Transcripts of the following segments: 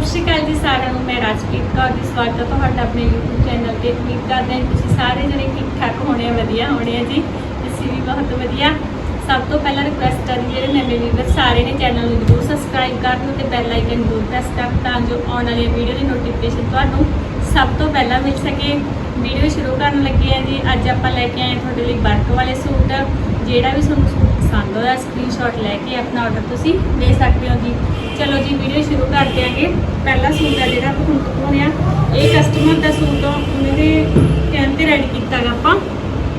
ਸਤਿ ਸ਼੍ਰੀ ਅਕਾਲ ਜੀ, ਸਾਰਿਆਂ ਨੂੰ। ਮੈਂ ਰਾਜਪ੍ਰੀਤ ਕੌਰ ਦੀ ਸਵਾਗਤ ਹੈ ਤੁਹਾਡਾ ਆਪਣੇ YouTube ਚੈਨਲ ਤੇ ਉਮੀਦ ਕਰਦੇ ਹਾਂ। ਤੁਸੀਂ ਸਾਰੇ ਜਣੇ ਠੀਕ ਠਾਕ ਹੋਣੇ ਆ? ਵਧੀਆ ਹੋਣੇ ਆ ਜੀ? ਅਸੀਂ ਵੀ ਬਹੁਤ ਵਧੀਆ। ਸਭ ਤੋਂ ਪਹਿਲਾਂ ਰਿਕੁਐਸਟ ਕਰੀ ਜਿਹੜੇ ਨਵੇਂ ਵੀਵਰ ਸਾਰੇ ਨੇ ਚੈਨਲ ਨੂੰ ਜ਼ਰੂਰ ਸਬਸਕ੍ਰਾਈਬ ਕਰ ਲਓ ਤੇ ਬੈਲ ਆਈਕਨ ਜ਼ਰੂਰ ਪ੍ਰੈਸ ਕਰ, ਤਾਂ ਜੋ ਆਉਣ ਵਾਲੀ ਵੀਡੀਓ ਦੀ ਨੋਟੀਫਿਕੇਸ਼ਨ ਤੁਹਾਨੂੰ ਸਭ ਤੋਂ ਪਹਿਲਾਂ ਮਿਲ ਸਕੇ। ਵੀਡੀਓ ਸ਼ੁਰੂ ਕਰਨ ਲੱਗੇ ਆ ਜੀ। ਅੱਜ ਆਪਾਂ ਲੈ ਕੇ ਆਏ ਤੁਹਾਡੇ ਲਈ ਵਰਕ ਵਾਲੇ ਸੂਟ। ਜਿਹੜਾ ਵੀ ਤੁਹਾਨੂੰ ਸੂਟ ਪਸੰਦ ਹੋਇਆ ਸਕਰੀਨਸ਼ਾਟ ਲੈ ਕੇ ਆਪਣਾ ਆਰਡਰ ਤੁਸੀਂ ਦੇ ਸਕਦੇ ਹੋ ਜੀ। ਚਲੋ ਜੀ ਵੀਡੀਓ ਸ਼ੁਰੂ ਕਰ ਦਿਆਂਗੇ। ਪਹਿਲਾ ਸੂਟ ਹੈ ਜਿਹੜਾ ਆਪਾਂ ਹੁਣ ਇਹ ਕਸਟਮਰ ਦਾ ਸੂਟ ਆ, ਉਹਨਾਂ ਦੇ ਕਹਿਣ ਤੇ ਰੈਡੀ ਕੀਤਾ ਗਾ ਆਪਾਂ।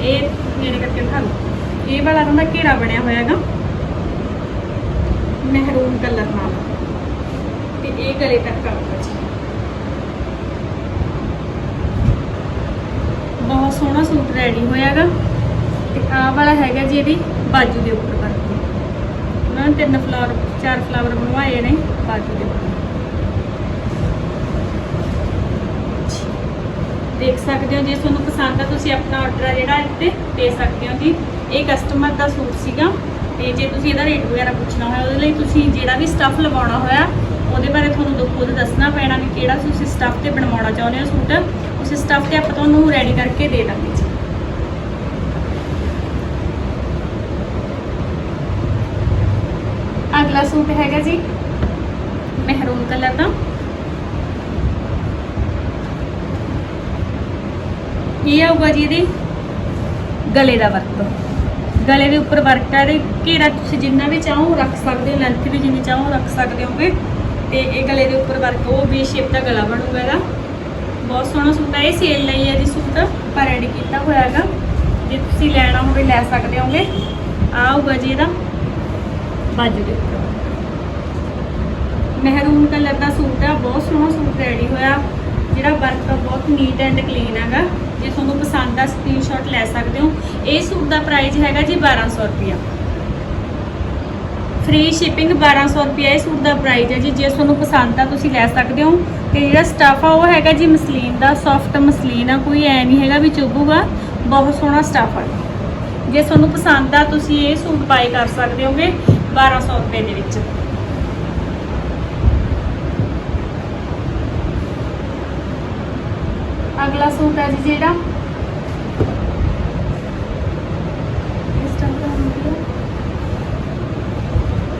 ਇਹ ਮੇਰੇ ਕਰਕੇ ਦਿਖਾ ਲਓ ਇਹ ਵਾਲਾ ਉਹਦਾ ਘੇਰਾ ਬਣਿਆ ਹੋਇਆ ਹੈਗਾ। ਮਹਿਰੂਨ ਕਲਰ ਨਾਲ। ਤੇ ਇਹ ਗਲੇ ਤੱਕ ਆਊਗਾ ਜੀ। ਬਹੁਤ ਸੋਹਣਾ ਸੂਟ ਰੈਡੀ ਹੋਇਆਗਾ ਤੇ ਆਹ ਵਾਲਾ ਹੈਗਾ ਜੀ ਇਹਦੀ ਬਾਜੂ ਦੇ ਉੱਪਰ ਵਰਕ ਉਹਨਾਂ ਨੇ ਤਿੰਨ ਫਲਾਵਰ ਚਾਰ ਫਲਾਵਰ ਬਣਵਾਏ ਨੇ ਬਾਜੂ ਦੇ ਉੱਪਰ ਦੇਖ ਸਕਦੇ ਹੋ, ਜੇ ਤੁਹਾਨੂੰ ਪਸੰਦ ਆ, ਤੁਸੀਂ ਆਪਣਾ ਆਰਡਰ ਆ ਜਿਹੜਾ ਇੱਥੇ ਦੇ ਸਕਦੇ ਹੋ ਜੀ। ਇਹ ਕਸਟਮਰ ਦਾ ਸੂਟ ਸੀਗਾ, ਤੇ ਜੇ ਤੁਸੀਂ ਇਹਦਾ ਰੇਟ ਵਗੈਰਾ ਪੁੱਛਣਾ ਹੋਇਆ, ਉਹਦੇ ਲਈ ਤੁਸੀਂ ਜਿਹੜਾ ਵੀ ਸਟੱਫ ਲਵਾਉਣਾ ਹੋਇਆ, ਉਹਦੇ ਬਾਰੇ ਤੁਹਾਨੂੰ ਦੁੱਖ ਖੁਦ ਦੱਸਣਾ ਪੈਣਾ ਵੀ ਕਿਹੜਾ ਤੁਸੀਂ ਸਟੱਫ ਤੇ ਬਣਵਾਉਣਾ ਚਾਹੁੰਦੇ ਹੋ ਸੂਟ। ਉਸ ਸਟੱਫ ਤੇ ਆਪਾਂ ਤੁਹਾਨੂੰ ਰੈਡੀ ਕਰਕੇ ਦੇ ਦਾਂਗੇ ਜੀ। ਅਗਲਾ ਸੂਟ ਹੈਗਾ ਜੀ ਮਹਿਰੂਨ ਕਲਰ ਦਾ। ਇਹ ਆਊਗਾ ਜੀ ਇਹਦੇ? ਗਲੇ ਦਾ ਵਰਕ। ਗਲੇ ਦੇ ਉੱਪਰ ਵਰਕ ਹੈ ਇਹਦੇ। ਘੇਰਾ ਤੁਸੀਂ ਜਿੰਨਾ ਵੀ ਚਾਹੋ ਰੱਖ ਸਕਦੇ ਹੋ ਲੈਂਥ ਵੀ ਜਿੰਨੀ ਚਾਹੋ ਰੱਖ ਸਕਦੇ ਹੋਗੇ। ਤੇ ਇਹ ਗਲੇ ਦੇ ਉੱਪਰ ਵਰਕ, ਉਹ ਵੀ ਸ਼ੇਪ ਦਾ ਗਲਾ ਬਣੂਗਾ ਇਹਦਾ। ਬਹੁਤ ਸੋਹਣਾ ਸੂਟ ਹੈ ਇਹ ਸੇਲ ਲਈ ਹੈ ਜੀ ਸੂਟ। ਪਰ ਐਡ ਕੀਤਾ ਹੋਇਆ ਹੈਗਾ। ਜੇ ਤੁਸੀਂ ਲੈਣਾ ਹੋਵੇ, ਲੈ ਸਕਦੇ ਹੋਗੇ। ਆਊਗਾ ਜੀ ਇਹਦਾ। ਬਾਜੂ ਦੇ ਮਹਿਰੂਨ ਕਲਰ ਦਾ ਸੂਟ ਆ, ਬਹੁਤ ਸੋਹਣਾ ਸੂਟ ਰੈਡੀ ਹੋਇਆ। ਜਿਹੜਾ ਵਰਕ ਬਹੁਤ ਨੀਟ ਐਂਡ ਕਲੀਨ ਹੈਗਾ। ਜੇ ਤੁਹਾਨੂੰ ਪਸੰਦ ਆ ਸਕਰੀਨਸ਼ਾਟ ਲੈ ਸਕਦੇ ਹੋ। ਇਹ ਸੂਟ ਦਾ ਪ੍ਰਾਈਸ ਹੈਗਾ ਜੀ 1200 ਰੁਪਿਆ ਫ੍ਰੀ ਸ਼ਿਪਿੰਗ 1200 ਰੁਪਿਆ ਇਹ ਸੂਟ ਦਾ ਪ੍ਰਾਈਸ ਹੈ ਜੀ। ਜੇ ਤੁਹਾਨੂੰ ਪਸੰਦ ਆ, ਤੁਸੀਂ ਲੈ ਸਕਦੇ ਹੋ। ਤੇ ਜਿਹੜਾ ਸਟਫ ਆ, ਉਹ ਹੈਗਾ ਜੀ ਮਸਲੀਨ ਦਾ। ਸੌਫਟ ਮਸਲੀਨ ਆ, ਕੋਈ ਐ ਨਹੀਂ ਹੈਗਾ ਵੀ ਚੁੱਭੂਗਾ। ਬਹੁਤ ਸੋਹਣਾ ਸਟਫ ਆ। ਜੇ ਤੁਹਾਨੂੰ ਪਸੰਦ ਆ, ਤੁਸੀਂ ਇਹ ਸੂਟ ਬਾਈ ਕਰ ਸਕਦੇ ਹੋਗੇ। 1200 ਰੁਪਏ ਦੇ ਵਿੱਚ। ਅਗਲਾ ਸੂਟ ਹੈ ਜੀ ਜਿਹੜਾ।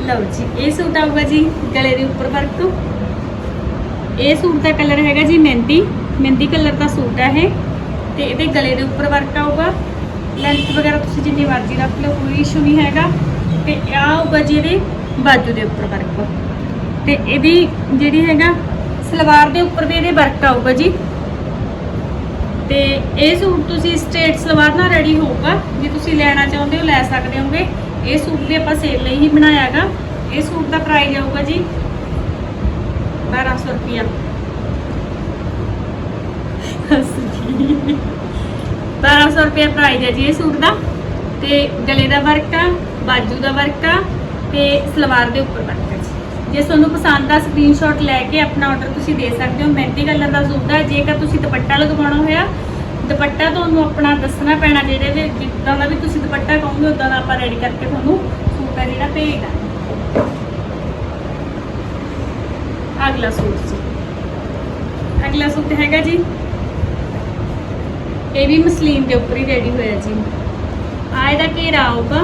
ਲਓ ਜੀ, ਇਹ ਸੂਟ ਆਊਗਾ ਜੀ ਗਲੇ ਦੇ ਉੱਪਰ ਵਰਕ ਇਹ ਸੂਟ ਦਾ ਕਲਰ ਹੈਗਾ ਜੀ ਮਹਿੰਦੀ। ਮਹਿੰਦੀ ਕਲਰ ਦਾ ਸੂਟ ਹੈ ਇਹ। ਤੇ ਇਹਦੇ ਗਲੇ ਦੇ ਉੱਪਰ ਵਰਕ ਆਊਗਾ। ਲੈਂਥ ਵਗੈਰਾ ਤੁਸੀਂ ਜਿੰਨੀ ਮਰਜ਼ੀ ਰੱਖ ਲਓ, ਕੋਈ ਇਸ਼ੂ ਨਹੀਂ ਹੈਗਾ। ਤੇ ਇਹ ਆਊਗਾ ਜੀ ਇਹਦੇ ਬਾਜੂ ਦੇ ਉੱਪਰ ਵਰਕ ਤੇ ਇਹਦੀ ਜਿਹੜੀ ਹੈਗਾ ਸਲਵਾਰ ਦੇ ਉੱਪਰ ਵੀ ਇਹਦੇ ਵਰਕ ਆਊਗਾ ਜੀ। ਤੇ ਇਹ ਸੂਟ ਤੁਸੀਂ ਸਟ੍ਰੇਟ ਸਲਵਾਰ ਨਾਲ ਰੈਡੀ ਹੋਊਗਾ। ਜੇ ਤੁਸੀਂ ਲੈਣਾ ਚਾਹੁੰਦੇ ਹੋ, ਲੈ ਸਕਦੇ ਹੋਗੇ। ਇਹ ਸੂਟ ਵੀ ਆਪਾਂ ਸੇਲ ਲਈ ਹੀ ਬਣਾਇਆ ਹੈਗਾ। ਇਹ ਸੂਟ ਦਾ ਪ੍ਰਾਈਸ ਆਊਗਾ ਜੀ 1200 ਰੁਪਿਆ 1200 ਰੁਪਿਆ ਪ੍ਰਾਈਸ ਹੈ ਜੀ ਇਹ ਸੂਟ ਦਾ। ਤੇ ਗਲੇ ਦਾ ਵਰਕ ਆ। ਬਾਜੂ ਦਾ ਵਰਕ ਆ ਤੇ ਸਲਵਾਰ ਦੇ ਉੱਪਰ ਵਰਕ ਆ ਜੀ। ਜੇ ਤੁਹਾਨੂੰ ਪਸੰਦ ਆ ਸਕਰੀਨਸ਼ਾਟ ਲੈ ਕੇ ਆਪਣਾ ਆਰਡਰ ਤੁਸੀਂ ਦੇ ਸਕਦੇ ਹੋ। ਮਹਿੰਦੀ ਕਲਰ ਦਾ ਸੂਟ ਹੈ ਜੇਕਰ ਤੁਸੀਂ ਦੁਪੱਟਾ ਲਗਵਾਉਣਾ ਹੋਇਆ, ਦੁਪੱਟਾ ਤੁਹਾਨੂੰ ਆਪਣਾ ਦੱਸਣਾ ਪੈਣਾ ਜਿਹੜੇ ਵੀ ਜਿੱਦਾਂ ਦਾ ਵੀ ਤੁਸੀਂ ਦੁਪੱਟਾ ਕਹੋਗੇ, ਉਦਾਂ ਦਾ ਆਪਾਂ ਰੈਡੀ ਕਰਕੇ ਤੁਹਾਨੂੰ ਸੂਟ ਆ ਜਿਹੜਾ ਭੇਜਦਾ ਅਗਲਾ ਸੂਟ ਜੀ। ਅਗਲਾ ਸੂਟ ਹੈਗਾ ਜੀ। ਇਹ ਵੀ ਮਸਲੀਨ ਦੇ ਉੱਪਰ ਹੀ ਰੈਡੀ ਹੋਇਆ ਜੀ। ਆ ਇਹਦਾ ਘੇਰਾ ਆਊਗਾ।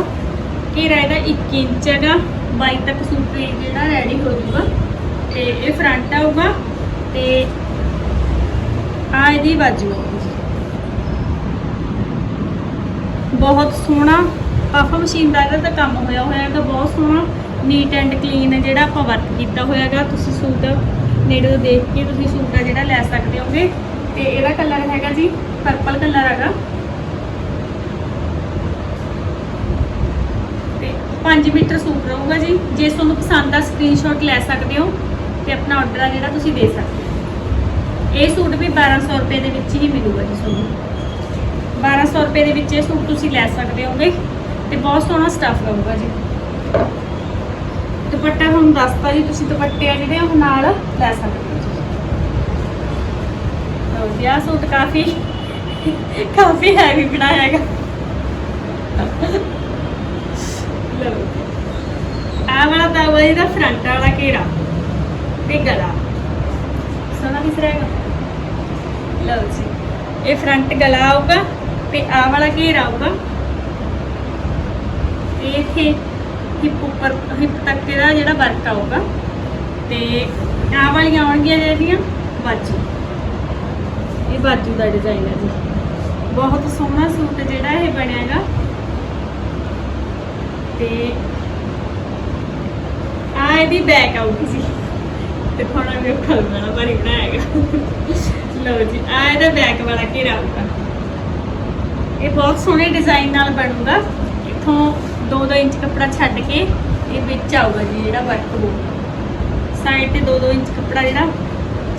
ਘੇਰਾ ਇਹਦਾ 1 ਇੰਚ ਹੈਗਾ। ਬਾਈ ਤੱਕ ਸੂਟ ਜਿਹੜਾ ਰੈਡੀ ਹੋ ਜਾਊਗਾ। ਤੇ ਇਹ ਫਰੰਟ ਆਊਗਾ ਤੇ ਆ ਇਹਦੀ ਬਾਜੂ ਬਹੁਤ ਸੋਹਣਾ ਪਫ ਮਸ਼ੀਨ ਦਾ ਇਹਦਾ ਕੰਮ ਹੋਇਆ ਹੋਇਆ ਹੈਗਾ, ਬਹੁਤ ਸੋਹਣਾ ਨੀਟ ਐਂਡ ਕਲੀਨ ਜਿਹੜਾ ਆਪਾਂ ਵਰਕ ਕੀਤਾ ਹੋਇਆ ਹੈਗਾ। ਤੁਸੀਂ ਸੂਟ ਨੇੜੇ ਤੋਂ ਦੇਖ ਕੇ ਤੁਸੀਂ ਸੂਟ ਆ ਜਿਹੜਾ ਲੈ ਸਕਦੇ ਹੋਗੇ। ਤੇ ਇਹਦਾ ਕਲਰ ਹੈਗਾ ਜੀ ਪਰਪਲ ਕਲਰ ਹੈਗਾ ਤੇ 5 ਮੀਟਰ ਸੂਟ ਰਹੂਗਾ ਜੀ। ਜੇ ਤੁਹਾਨੂੰ ਪਸੰਦ ਆ ਸਕਰੀਨਸ਼ਾਟ ਲੈ ਸਕਦੇ ਹੋ ਤੇ ਆਪਣਾ ਆਰਡਰ ਆ ਜਿਹੜਾ ਤੁਸੀਂ ਦੇ ਸਕਦੇ ਹੋ। ਇਹ ਸੂਟ ਵੀ 1200 ਰੁਪਏ ਦੇ ਵਿੱਚ ਹੀ ਮਿਲੂਗਾ ਜੀ ਤੁਹਾਨੂੰ। 1200 ਰੁਪਏ ਦੇ ਵਿੱਚ ਇਹ ਸੂਟ ਤੁਸੀਂ ਲੈ ਸਕਦੇ ਹੋਗੇ ਤੇ ਬਹੁਤ ਸੋਹਣਾ ਸਟੱਫ ਰਹੂਗਾ ਜੀ। ਦੁਪੱਟਾ ਤੁਹਾਨੂੰ ਦੱਸਤਾ ਜੀ, ਤੁਸੀਂ ਦੁਪੱਟੇ ਆ ਜਿਹੜੇ ਉਹ ਨਾਲ ਲੈ ਸਕਦੇ ਹੋ ਜੀ। ਲਓ ਜੀ, ਆਹ ਸੂਟ ਕਾਫੀ ਕਾਫੀ ਹੈਵੀ ਬਣਾਇਆ ਹੈਗਾ। ਲਓ ਆਹ ਵਾਲਾ ਤਾਂ ਵਾ ਇਹਦਾ ਫਰੰਟ ਵਾਲਾ ਘੇਰਾ, ਤੇ ਗਲਾ। ਸੋਹਣਾ ਦਿਸ ਰਿਹਾ ਹੈਗਾ? ਲਓ ਜੀ, ਇਹ ਫਰੰਟ ਗਲਾ ਆਊਗਾ, ਤੇ ਆਹ ਵਾਲਾ ਘੇਰਾ ਆਊਗਾ। ਤੇ ਇੱਥੇ ਹਿੱਪ ਉੱਪਰ ਹਿੱਪ ਤੱਕ ਦਾ ਜਿਹੜਾ ਵਰਕ ਆਊਗਾ। ਤੇ ਆਹ ਵਾਲੀਆਂ ਆਉਣਗੀਆਂ ਜਿਹੜੀਆਂ ਬਾਜੂ। ਇਹ ਬਾਜੂ ਦਾ ਡਿਜ਼ਾਈਨ ਹੈ ਜੀ। ਬਹੁਤ ਸੋਹਣਾ ਸੂਟ ਜਿਹੜਾ ਇਹ ਬਣਿਆ ਹੈਗਾ। ਤੇ ਆ ਇਹਦੀ ਬੈਕ ਆਊਗੀ ਜੀ ਤੇ ਥੋੜਾ ਵੀ ਖਲ ਬਣਾ ਬੜੀ ਬਣਾਏਗਾ ਲਓ ਜੀ ਆ ਇਹਦਾ ਬੈਕ ਵਾਲਾ ਘੇਰਾ ਆਊਗਾ ਇਹ ਬਹੁਤ ਸੋਹਣੇ ਡਿਜ਼ਾਈਨ ਨਾਲ ਬਣੂਗਾ। ਇੱਥੋਂ 2-2 ਇੰਚ ਕੱਪੜਾ ਛੱਡ ਕੇ ਇਹ ਵਿੱਚ ਆਊਗਾ ਜੀ, ਜਿਹੜਾ ਵਰਕ ਹੋਊਗਾ ਸਾਈਡ ਤੇ 2-2 ਇੰਚ ਕੱਪੜਾ ਜਿਹੜਾ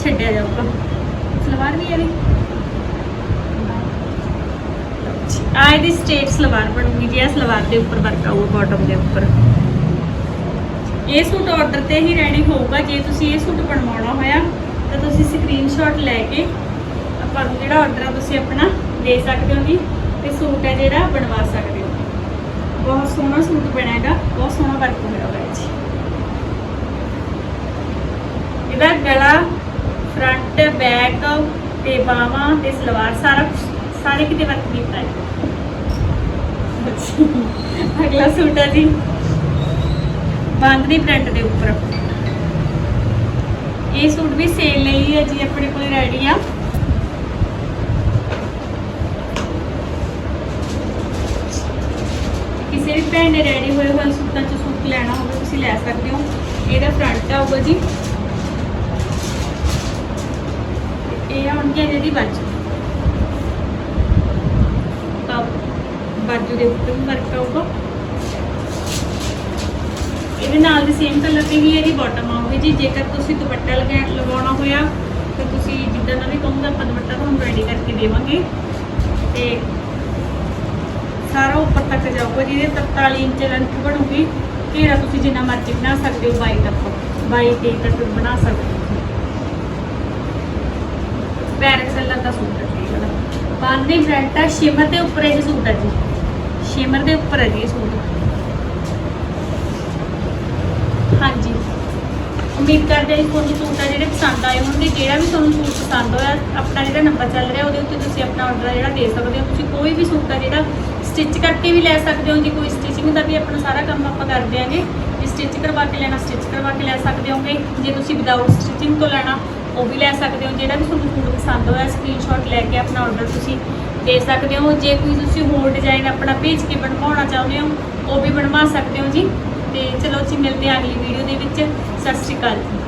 ਛੱਡਿਆ ਜਾਊਗਾ। ਸਲਵਾਰ ਵੀ ਇਹਦੀ। ਆ ਇਹਦੀ ਸਟੇਟ ਸਲਵਾਰ ਬਣੂਗੀ ਜੀ ਇਹ ਸਲਵਾਰ ਦੇ ਉੱਪਰ ਵਰਕ ਆਊਗਾ ਬਾਟਮ ਦੇ ਉੱਪਰ। ਇਹ ਸੂਟ ਆਰਡਰ ਤੇ ਹੀ ਰੈਡੀ ਹੋਊਗਾ, ਜੇ ਤੁਸੀਂ ਇਹ ਸੂਟ ਬਣਵਾਉਣਾ ਹੋਇਆ, ਤਾਂ ਤੁਸੀਂ ਸਕਰੀਨਸ਼ਾਟ ਲੈ ਕੇ ਆਪਾਂ ਜਿਹੜਾ ਆਰਡਰ ਆ ਤੁਸੀਂ ਆਪਣਾ ਦੇ ਸਕਦੇ ਹੋ ਜੀ, ਤੇ ਸੂਟ ਹੈ ਜਿਹੜਾ ਬਣਵਾ ਸਕਦੇ ਹੋ। ਬਹੁਤ ਸੋਹਣਾ ਸੂਟ ਬਣੇਗਾ ਬਹੁਤ ਸੋਹਣਾ ਵਰਕ ਹੋਇਆ ਹੋਇਆ ਜੀ। ਇਹਦਾ ਗਲਾ ਫਰੰਟ ਬੈਕ ਤੇ ਬਾਹਾਂ ਤੇ ਸਲਵਾਰ ਸਾਰਾ ਕੁਛ- ਸਾਰੇ ਕਿਤੇ ਵਰਕ ਕੀਤਾ ਹੈ ਅਗਲਾ ਸੂਟ ਹੈ ਜੀ। ਬਾਂਦਨੀ ਪ੍ਰਿੰਟ ਦੇ ਉੱਪਰ। ਇਹ ਸੂਟ ਵੀ ਸੇਲ ਲਈ ਹੈ ਜੀ, ਆਪਣੇ ਕੋਲ ਰੈਡੀ ਆ। ਕਿਸੇ ਵੀ ਭੈਣ ਨੇ ਰੈਡੀ ਹੋਏ ਹੋਏ ਸੂਟਾਂ ਚ ਸੂਟ ਲੈਣਾ ਹੋਵੇ, ਤੁਸੀਂ ਲੈ ਸਕਦੇ ਹੋ। ਇਹਦਾ ਫਰੰਟ ਆਊਗਾ ਜੀ। ਇਹ ਆਉਣਗੇ ਇਹਦੀ ਬਾਜੂ ਤਾਂ ਬਾਜੂ ਦੇ ਉੱਤੇ ਵੀ ਵਰਕ ਆਊਗਾ। ਇਹਦੇ ਨਾਲ ਦੀ ਸੇਮ ਕਲਰ ਦੀ ਹੀ ਇਹਦੀ ਬਾਟਮ ਆਊਗੀ ਜੀ। ਜੇਕਰ ਤੁਸੀਂ ਦੁਪੱਟਾ ਲਗਾ ਲਗਾਉਣਾ ਹੋਇਆ, ਤਾਂ ਤੁਸੀਂ ਜਿੱਦਾਂ ਦਾ ਵੀ ਕਹੋਗੇ, ਆਪਾਂ ਦੁਪੱਟਾ ਤੁਹਾਨੂੰ ਰੈਡੀ ਕਰਕੇ ਦੇਵਾਂਗੇ। ਤੇ ਸਾਰਾ ਉੱਪਰ ਤੱਕ ਜਾਊਗਾ ਜਿਹਦੇ 43 ਇੰਚ ਲੈਂਥ ਬਣੂਗੀ। ਘੇਰਾ ਤੁਸੀਂ ਜਿੰਨਾ ਮਰਜ਼ੀ ਬਣਾ ਸਕਦੇ ਹੋ 22 ਤੱਕ। 22 ਤੇ ਤੱਕ ਬਣਾ ਸਕਦੇ ਹੋ ਪੈਰਕ ਦਾ ਸੂਟ ਹੈ ਜੀ ਇਹ ਵਾਲਾ ਬਾਂਦੀ ਸ਼ਿਮਰ ਦੇ ਉੱਪਰ ਇਹ ਸੂਟ ਹੈ ਜੀ। ਸ਼ਿਮਰ ਦੇ ਉੱਪਰ ਹੈ ਜੀ ਇਹ ਸੂਟ। ਹਾਂਜੀ। ਉਮੀਦ ਕਰਦੇ ਹਾਂ ਤੁਹਾਨੂੰ ਸੂਟ ਆ ਜਿਹੜੇ ਪਸੰਦ ਆਏ ਹੋਣਗੇ। ਜਿਹੜਾ ਵੀ ਤੁਹਾਨੂੰ ਸੂਟ ਪਸੰਦ ਹੋਇਆ, ਆਪਣਾ ਜਿਹੜਾ ਨੰਬਰ ਚੱਲ ਰਿਹਾ, ਉਹਦੇ ਉੱਤੇ ਤੁਸੀਂ ਆਪਣਾ ਆਰਡਰ ਜਿਹੜਾ ਦੇ ਸਕਦੇ ਹੋ। ਤੁਸੀਂ ਕੋਈ ਵੀ ਸੂਟ ਆ ਜਿਹੜਾ ਸਟਿਚ ਕਰਕੇ ਵੀ ਲੈ ਸਕਦੇ ਹੋ। ਜੇ ਕੋਈ ਸਟਿਚਿੰਗ ਦਾ ਵੀ ਆਪਣਾ ਸਾਰਾ ਕੰਮ ਆਪਾਂ ਕਰ ਦਿਆਂਗੇ ਜੇ ਸਟਿਚ ਕਰਵਾ ਕੇ ਲੈਣਾ ਸਟਿਚ ਕਰਵਾ ਕੇ ਲੈ ਸਕਦੇ ਹੋਗੇ। ਜੇ ਤੁਸੀਂ ਵਿਦਆਊਟ ਸਟਿਚਿੰਗ ਤੋਂ ਲੈਣਾ ਉਹ ਵੀ ਲੈ ਸਕਦੇ ਹੋ, ਜਿਹੜਾ ਵੀ ਤੁਹਾਨੂੰ ਸੂਟ ਪਸੰਦ ਹੋਇਆ ਸਕਰੀਨਸ਼ਾਟ ਲੈ ਕੇ ਆਪਣਾ ਆਰਡਰ ਤੁਸੀਂ ਦੇ ਸਕਦੇ ਹੋ। ਜੇ ਕੋਈ ਤੁਸੀਂ ਹੋਰ ਡਿਜ਼ਾਈਨ ਆਪਣਾ ਭੇਜ ਕੇ ਬਣਵਾਉਣਾ ਚਾਹੁੰਦੇ ਹੋ, ਉਹ ਵੀ ਬਣਵਾ ਸਕਦੇ ਹੋ ਜੀ। ਤੇ ਚਲੋ ਜੀ, ਮਿਲਦੇ ਹਾਂ ਅਗਲੀ ਵੀਡੀਓ ਦੇ ਵਿੱਚ। ਸਤਿ ਸ਼੍ਰੀ ਅਕਾਲ ਜੀ।